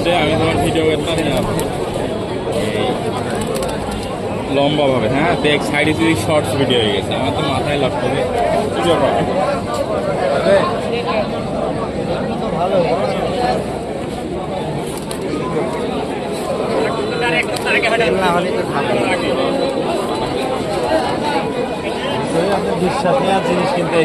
লাস্টে আমি তোমার ভিডিও করতাম না এই লম্বা ভাবে হ্যাঁ দেখ সাইডে তুই শর্টস ভিডিও হয়ে গেছে আমার তো মাথায় লাভ করে বিশ্বাস নেই আর জিনিস কিনতে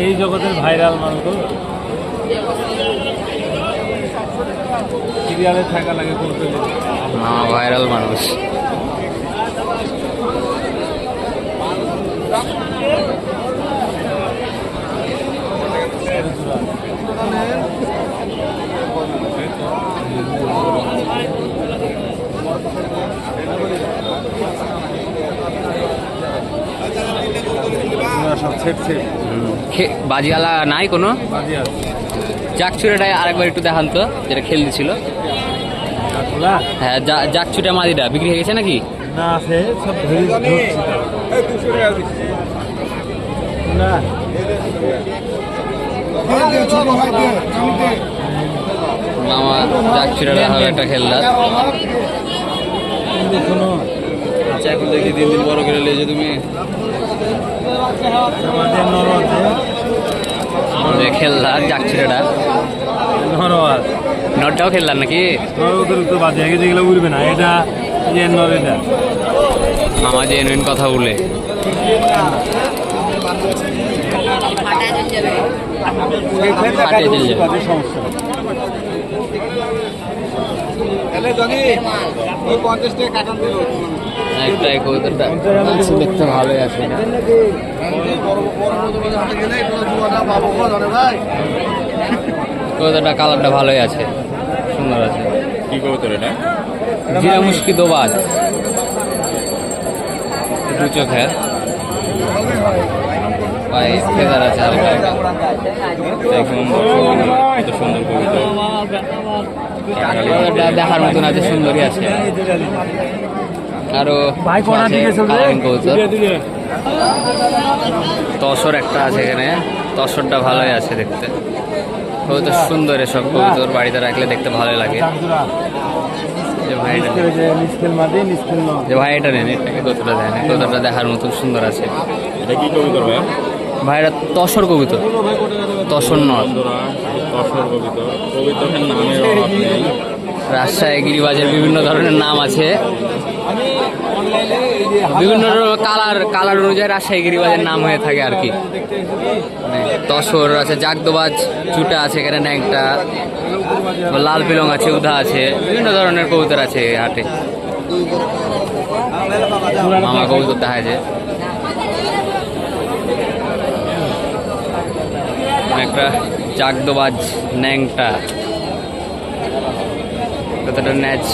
এই জগতের ভাইরাল মানুষ সিরিয়ালে থাকা লাগে করতে ভাইরাল মানুষ। সব সেট সেট। খে- বাজিওয়ালা নাই কোনো? বাজি আরেকবার একটু দেখান তো যেটা খেল দিছিল কাকুলা হ্যাঁ জাকচুটা মাদিটা বিক্রি হয়ে গেছে নাকি? না সব না। মামা জাকচুরাটা হবে একটা খেললা আচ্ছা এখন দেখি দিন দিন বড় করে লেজে তুমি। আমাদের নরদ যে খেললা জাকচুরাটা নরদ নটটাও নাকি? বাজে আগে যেগুলো না এটা যে নর এটা। যে কথা বলে। দিল। সমস্যা একটা কবুতরটা দেখতে ভালোই আছে। কবুতরটা কালারটা ভালোই আছে সুন্দর আছে। কি কবুতর এটা? জিরা মুশকি দোবাজ দু চোখের। পায়ে ফেদার আছে কত সুন্দর কবুতর। কবুতরটা দেখার মতন আছে সুন্দরই আছে। আরও তসর একটা আছে এখানে। তসরটা ভালোই আছে দেখতে। কবুতর সুন্দর এসব কবুতর বাড়িতে রাখলে দেখতে ভালোই লাগে। যে ভাই এটা নেন এটাকে কতটা কতটা দেখার মতন সুন্দর আছে। ভাইরা তসর কবুতর। তসর নর বন্ধুরা তসর কবিতর। কবিতরের নামের অভাব নেই। রাজশাহী, গিরিবাজের বিভিন্ন ধরনের নাম আছে। বিভিন্ন কালার কালার অনুযায়ী রাজশাহী, গিরিবাজের নাম হয়ে থাকে আর কি। মানে তসর আছে, জাগদোবাজ চুটা আছে এখানে, ন্যাংটা। লাল পিলং আছে, উধা আছে, বিভিন্ন ধরনের কবুতর আছে হাটে। মামা কবুতর দেখা যায় একটা জাগদোবাজ, ন্যাংটা। কতটা ন্যাচ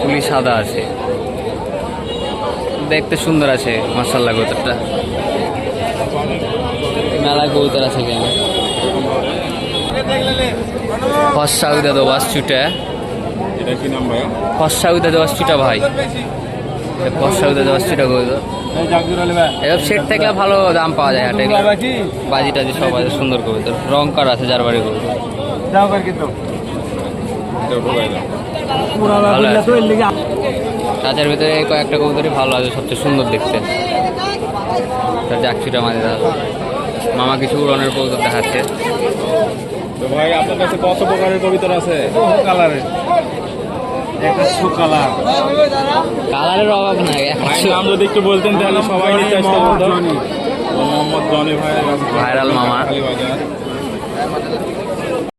ফুলি সাদা আছে। দেখতে সুন্দর আছে মার্শাল্লাহ কবুতরটা। মেলা কবুতর আছে কেন? ফসা উদা দোবাস চুটা এটা কি নাম ভাই ফসা উদা দোবাস চুটা ভাই দোবাস চুটা কবুতর। এই জাগদুরা লেবা এসব সেট থাকলে ভালো দাম পাওয়া যায় হাটে। বাজি টাজি সব আছে সুন্দর কবুতর। রং করা আছে যার বাড়ি কবুতর তাদের ভিতরে কয়েকটা কবুতরই ভালো আছে সবচেয়ে সুন্দর দেখতে। তার জাকচিটা মাঝে মামা কিছু উড়নের কবুতর দেখাচ্ছে। তো ভাই আপনার কাছে কত প্রকারের কবিতর আছে? কালারের? কালার। কালারের অভাব নাই নাম যদি একটু বলতেন তাহলে সবাই নিতে মোহাম্মদ জনি। ভাই ভাইরাল মামা।